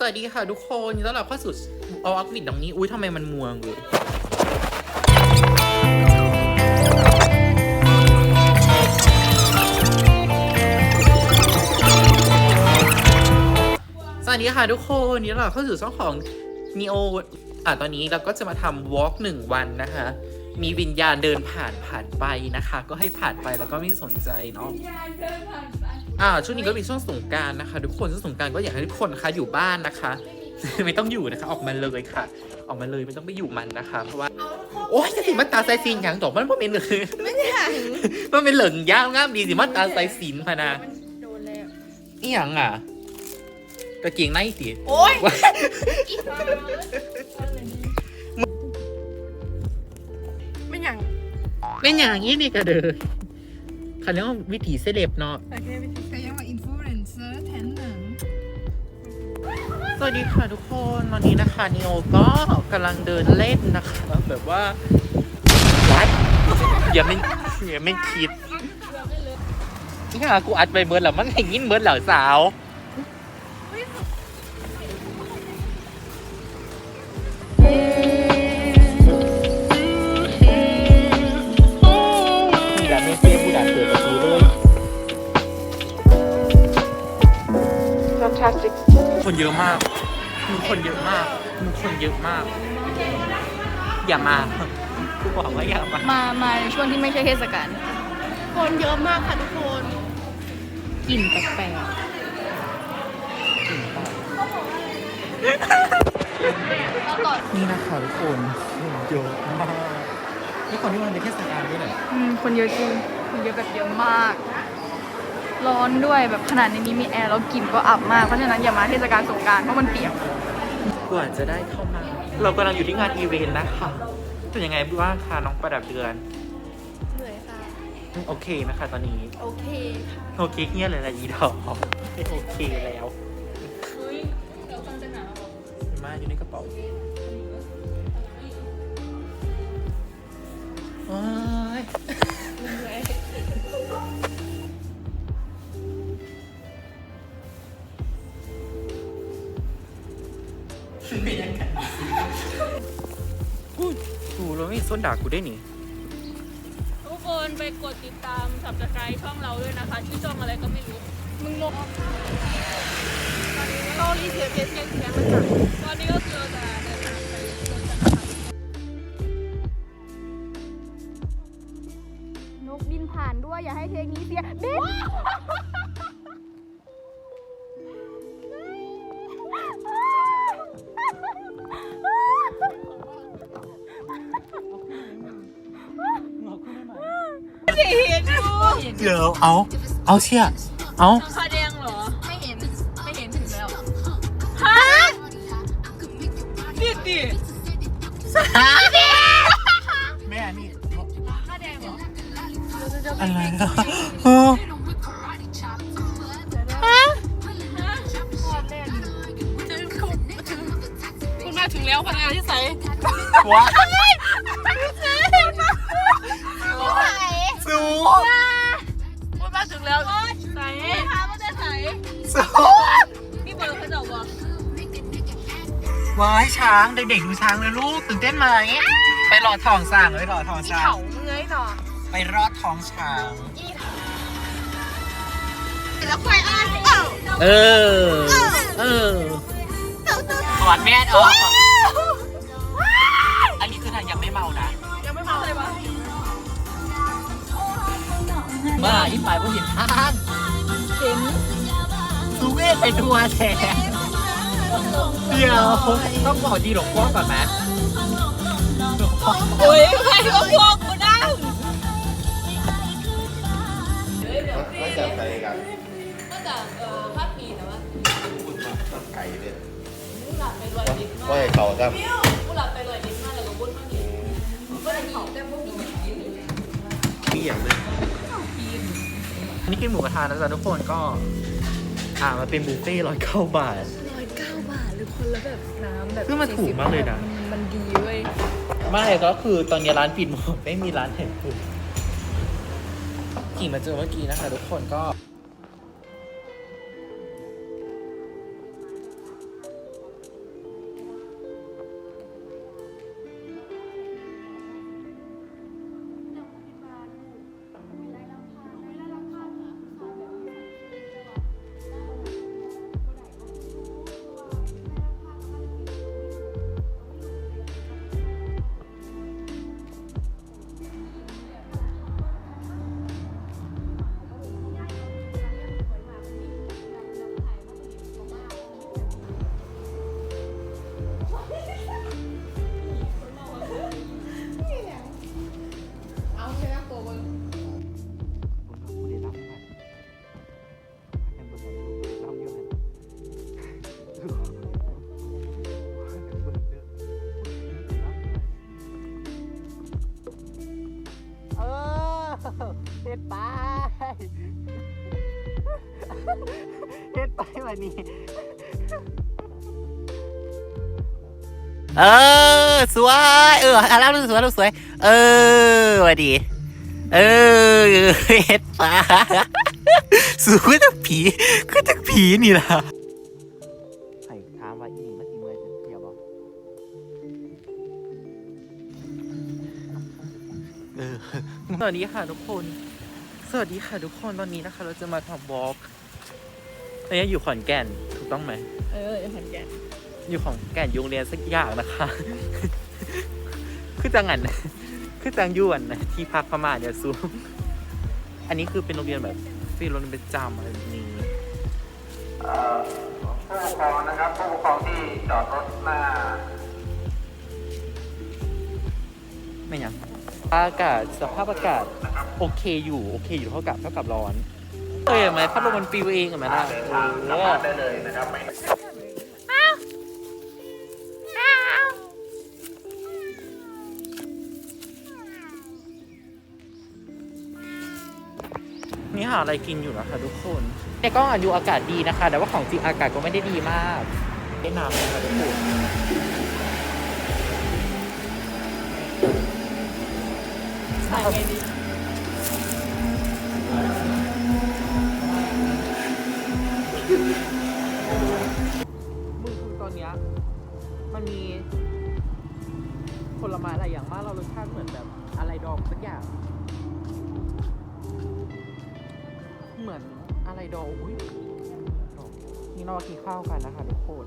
สวัสดีค่ะทุกคนยินดีต้อนรับเข้าสู่ออฟวิดตรงนี้ อุ้ยทำไมมันมัวเลยสวัสดีค่ะทุกคนยินดีต้อนรับเข้าสู่ช่องของ Neo อะตอนนี้เราก็จะมาทำวอล์กหนึ่งวันนะคะ มีวิญญาณเดินผ่านผ่านไปนะคะ ก็ให้ผ่านไปแล้วก็ไม่สนใจเนาะอ่าช่วงนี้ก็เป็นช่วงสงกรารนะคะ ทุกคนช่วงสงกรารก็อยากให้ทุกคนนะคะอยู่บ้านนะคะ ไม่ต้องอยู่นะคะ ออกมาเลยค่ะ ออกมาเลยไม่ต้องไปอยู่มันนะคะ เพราะว่าโอ้ยจะสิมันตาใส่ซีนอย่างดอกมันเป็นเลยไม่ได้หังมันเป็นเหลิงยาวงามดีสิมันตาใส่ซีนพะนะมันโดนแล้วอีหยังอะกระเกียงในสิโอ๊ย เป็นอย่างนี้นี่กระเดอเขาเรียกว่าวิถีเซเลบเนาะโอเควิธีก็ยังว่าอินฟลูเอนเซอร์แทนหนังสวัสดีค่ะทุกคนวันนี้นะคะนิโอก็กำลังเดินเล่นนะคะแบบว่าวัดอย่าไม่อย่าไม่คิดนี่ค่ะกูอัดไปเบิร์ดแล้วมันอย่างนี้เบิร์ดเหล่าสาว เยอะมาก มีคนเยอะมาก มีคนเยอะมาก อย่ามากูบอกว่าอย่ามา มามาในช่วงที่ไม่ใช่เทศกาลคนเยอะมากค่ะทุกคนกลิ่นแปลกนี่นะคะทุกคนคนเยอะมากนี่คนที่มันเป็นเทศกาลด้วยเหรอๆอืมคนเยอะจริง คนเยอะแบบเยอะมาก ร้อนด้วยแบบขนาดในนี้มีแอร์แล้วกลิ่นก็อับมาก เพราะฉะนั้นอย่ามาเทศกาลสงกรารเพราะมันเปียก กว่าจะได้เข้ามา เรากำลังอยู่ที่งานอีเวนต์นะคะเป็นยังไงบ้างคะน้องประดับเดือน เหนื่อยค่ะ โอเคนะคะตอนนี้ โอเคค่ะโอเคเงี้ยเลยละอีดอกไม่โอเคแล้ว เฮ้ย เดี๋ยวฟังจะหนาว มาอยู่ในกระเป๋า ส้นด่ากูได้หนิทุกคนไปกดติดตาม subscribe ช่องเราด้วยนะคะ ชื่อช่องอะไรก็ไม่รู้ มึงลงก็รีเทปเพจเชียงเชียงมาจากตอนนี้ก็คือเจะเดินทางไปสวนสัตว์นะคะนกบินผ่านด้วยอย่าให้เพลงนี้เสียบิ เดี๋ยวเอา เอาเชี่ยเอาน้องคาแดงเหรอ ไม่เห็น ไม่เห็นถึงแล้วฮะนี่ดิแม่นี่ข้าแดงเหรออะไรนะเออคุณมาถึงแล้วพนักงานที่ใส่ว้า สูคุ ว้ายช้างเด็กๆดูช้างเลยลูกตื่นเต้นไหมไปรอทองสั่งไปรอทองช้างเขาเงยหน่อไปรอดท้องช้างแล้วควายอ้อนเอ้าเออเออถอนแม่ออกอันนี้คือทางยังไม่เมานะยังไม่มาเลยวะมาที่ปลายผู้เห็นทางเห็นซูเวทไปทัวร์แทน เดี๋ยวต้องบอกดีหลวงพ่อก่อนไหมหลวงพ่อโอ้ยใครก็พวกกูนั่งม่จะไปกันก็จากเอ่อภาพปีแต่ว่าคุณมาไก่เนี่ยผู้หลับไปลอยลิ้นมาว่าให้เขาครับผู้หลับไปลอยลิ้นมากแล้วก็บุญมาหนีก็เลยเขาแต่พวกนี้มีอย่างนึงอันนี้กินหมูกระทะนะจ๊ะทุกคนก็ อ่ามันเป็นบุฟเฟ่ร้อยเก้าบาท ร้อยเก้าบาทหรือคนละแบบน้ำแบบซึ่งมันถูกมากเลยนะมันมันดีเว้ยไม่ก็คือตอนนี้ร้านปิดหมดไม่มีร้านแห่งคุณขี่มาเจอเมื่อกี้นะคะ ทุกคนก็ เฮ็ดไปวันนี้ เออ สวย เอออาร่ารู้สวยรู้สวย เออวัดี เออเฮ็ดปลาสูคือตักผีคือตักผีนี่ล่ะใส่ถามว่าอีนี่มันสิเมื่อยจะเที่ยวบ่เออ สวัสดีค่ะทุกคน สวัสดีค่ะทุกคนตอนนี้นะคะ เราจะมาทำวอล์ก อันนี้อยู่ขอนแก่นถูกต้องไหม เออเดี๋ยวหันแกนอยู่ของแก่นโรงเรียนสักอย่างนะคะ คือจังหันคือจังยวนนะที่พักพม่าเนี่ยซูอันนี้คือเป็นโรงเรียนแบบฟีลโรงเรียนประจำอะไรแบบนี้ผู้ปกครองนะครับผู้ปกครองที่จอดรถหน้า ไม่ยังอากาศสภาพอากาศ โอเคอยู่ โอเคอยู่เท่ากับเท่ากับร้อน เออเห็นไหมพัดลมมันฟิวเองเห็นไหมล่ะเออได้เลยนะครับไม่นี่หาอะไรกินอยู่นะคะทุกคนในกล้องอายุอากาศดีนะคะ แต่ว่าของจริงอากาศก็ไม่ได้ดีมากได้น้ำนะคะทุกคนใช่ไงดี อะไรอย่างมากเรารสชาติเหมือนแบบอะไรดองสักอย่าง เหมือนอะไรดองอุ้ยนี่เรากินข้าวกันนะคะทุกคน